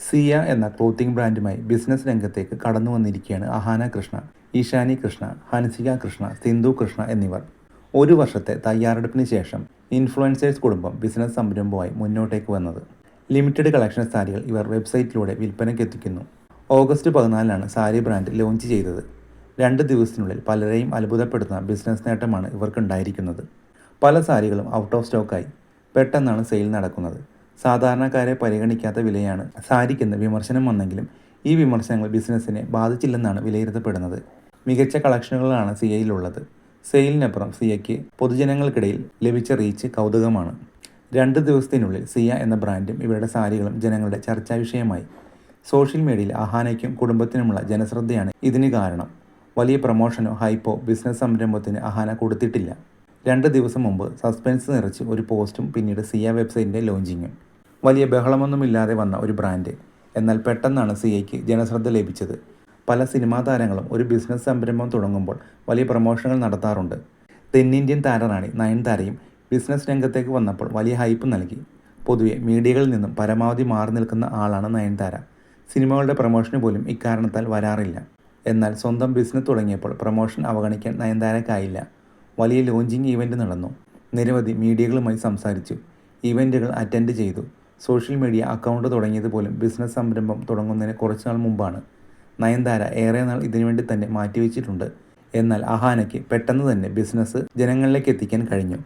സിയ എന്ന clothing ബ്രാൻഡുമായി business രംഗത്തേക്ക് കടന്നു വന്നിരിക്കുകയാണ് അഹാന കൃഷ്ണ ഈശാനി കൃഷ്ണ ഹൻസിക കൃഷ്ണ സിന്ധു കൃഷ്ണ എന്നിവർ. ഒരു വർഷത്തെ തയ്യാറെടുപ്പിന് ശേഷം ഇൻഫ്ലുവൻസേഴ്സ് കുടുംബം ബിസിനസ് സംരംഭമായി മുന്നോട്ടേക്ക് വന്നത്. ലിമിറ്റഡ് കളക്ഷൻ സാരികൾ ഇവർ വെബ്സൈറ്റിലൂടെ വിൽപ്പനയ്ക്ക് എത്തിക്കുന്നു. ഓഗസ്റ്റ് പതിനാലിനാണ് സാരി ബ്രാൻഡ് ലോഞ്ച് ചെയ്തത്. രണ്ട് ദിവസത്തിനുള്ളിൽ പലരെയും അത്ഭുതപ്പെടുത്തുന്ന ബിസിനസ് നേട്ടമാണ് ഇവർക്കുണ്ടായിരിക്കുന്നത്. പല സാരികളും ഔട്ട് ഓഫ് സ്റ്റോക്കായി. പെട്ടെന്നാണ് സെയിൽ നടക്കുന്നത്. സാധാരണക്കാരെ പരിഗണിക്കാത്ത വിലയാണ് സാരിക്കെന്ന് വിമർശനം വന്നെങ്കിലും ഈ വിമർശനങ്ങൾ ബിസിനസ്സിനെ ബാധിച്ചില്ലെന്നാണ് വിലയിരുത്തപ്പെടുന്നത്. മികച്ച കളക്ഷനുകളാണ് സിയയിലുള്ളത് സെയിലിനപ്പുറം സിയയ്ക്ക് പൊതുജനങ്ങൾക്കിടയിൽ ലഭിച്ച റീച്ച് കൗതുകമാണ്. രണ്ട് ദിവസത്തിനുള്ളിൽ സിയ എന്ന ബ്രാൻഡും ഇവരുടെ സാരികളും ജനങ്ങളുടെ ചർച്ചാ വിഷയമായി. സോഷ്യൽ മീഡിയയിൽ അഹാനയ്ക്കും കുടുംബത്തിനുമുള്ള ജനശ്രദ്ധയാണ് ഇതിന് കാരണം. വലിയ പ്രൊമോഷനോ ഹൈപ്പോ ബിസിനസ് സംരംഭത്തിന് അഹാന കൊടുത്തിട്ടില്ല. രണ്ട് ദിവസം മുമ്പ് സസ്പെൻസ് നിറച്ച് ഒരു പോസ്റ്റും പിന്നീട് സിയ വെബ്സൈറ്റിന്റെ ലോഞ്ചിങ്ങും. വലിയ ബഹളമൊന്നുമില്ലാതെ വന്ന ഒരു ബ്രാൻഡ്. എന്നാൽ പെട്ടെന്നാണ് സിയയ്ക്ക് ജനശ്രദ്ധ ലഭിച്ചത്. പല സിനിമാ താരങ്ങളും ഒരു ബിസിനസ് സംരംഭം തുടങ്ങുമ്പോൾ വലിയ പ്രമോഷനുകൾ നടത്താറുണ്ട്. തെന്നിന്ത്യൻ താരറാണി നയൻതാരയും ബിസിനസ് രംഗത്തേക്ക് വന്നപ്പോൾ വലിയ ഹൈപ്പ് നൽകി. പൊതുവെ മീഡിയകളിൽ നിന്നും പരമാവധി മാറി നിൽക്കുന്ന ആളാണ് നയൻതാര. സിനിമകളുടെ പ്രമോഷന് പോലും ഇക്കാരണത്താൽ വരാറില്ല. എന്നാൽ സ്വന്തം ബിസിനസ് തുടങ്ങിയപ്പോൾ പ്രമോഷൻ അവഗണിക്കാൻ നയൻതാരക്കായില്ല. വലിയ ലോഞ്ചിങ് ഈവന്റ് നടന്നു. നിരവധി മീഡിയകളുമായി സംസാരിച്ചു. ഈവന്റുകൾ അറ്റൻഡ് ചെയ്തു. സോഷ്യൽ മീഡിയ അക്കൗണ്ട് തുടങ്ങിയത് പോലും ബിസിനസ് സംരംഭം തുടങ്ങുന്നതിന് കുറച്ചുനാൾ മുമ്പാണ്. നയൻതാര ഏറെ നാൾ ഇതിനുവേണ്ടി തന്നെ മാറ്റിവെച്ചിട്ടുണ്ട്. എന്നാൽ അഹാനയ്ക്ക് പെട്ടെന്ന് തന്നെ ബിസിനസ് ജനങ്ങളിലേക്ക് എത്തിക്കാൻ കഴിഞ്ഞു.